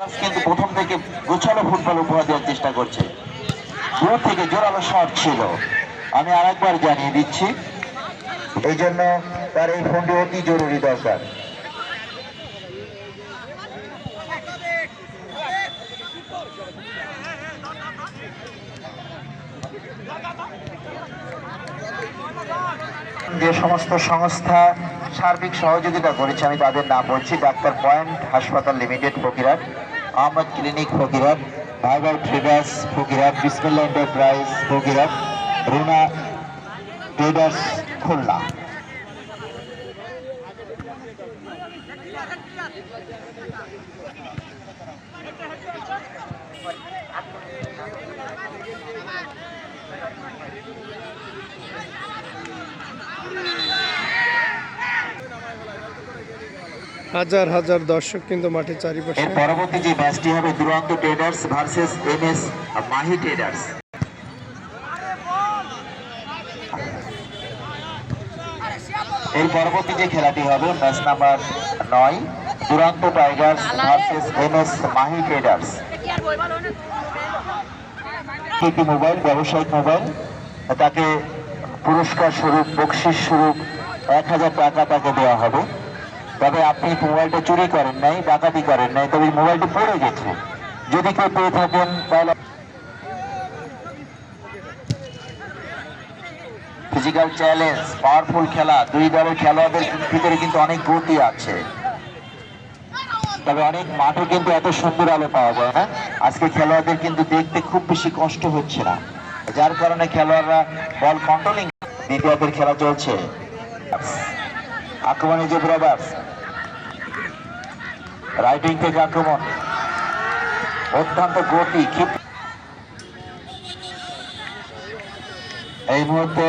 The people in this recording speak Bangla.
কিন্তু প্রথম থেকে গোছালো ফুটবল উপহার দেওয়ার চেষ্টা করছে। দূর থেকে জোরালো শট ছিল। আমি আরেকবার জানিয়ে দিচ্ছি, এই জন্য তার এই ফোনটি অতি জরুরি দরকার। যে সমস্ত সংস্থা সার্বিক সহযোগিতা করেছে, আমি তাদের নাম বলছি, ডাক্তার পয়েন্ট হাসপাতাল limited Fakirhat Ahmad clinic Fakirhat Viber traders Fakirhat Bismillah enterprise Fakirhat Runa traders, Khulna. হাজার হাজার দর্শক কিন্তু মাঠের চারিপাশে। পরবর্তী যে ম্যাচটি হবে Duranta traders versus M S Mahi traders. এর পরবর্তী যে খেলাটি হবে, ম্যাচ নাম্বার নয়, Duranta tigers versus M S Mahi traders. একটি মোবাইল, ব্যবসায়িক মোবাইল, তাকে পুরস্কার স্বরূপ, বকশিস স্বরূপ এক হাজার টাকা তাকে দেওয়া হবে। তবে আপনি মোবাইলটা চুরি করেন নাই, ডাকাতি করেন নাই, তবে মোবাইলটি পড়ে গেছে। যদি কেউ পেয়ে থাকেন, তাহলে ফিজিক্যাল চ্যালেঞ্জ পাওয়ারফুল খেলা, দুই দলের খেলোয়াড়দের ভিতরে কিন্তু অনেক গতি আছে। তবে অনেক মাঠে কিন্তু এত সুন্দর আলো পাওয়া যায় না। আজকে খেলোয়াড়দের কিন্তু দেখতে খুব বেশি কষ্ট হচ্ছে না। যার কারণে খেলোয়াড়রা বল কন্ট্রোলিং দ্বিতীয়দের খেলা চলছে। আক্রমণে যে ব্রাদার্স রাইটিং থেকে আক্রমণ। অত্যন্ত গতি ক্ষিপ্ত। এই মুহূর্তে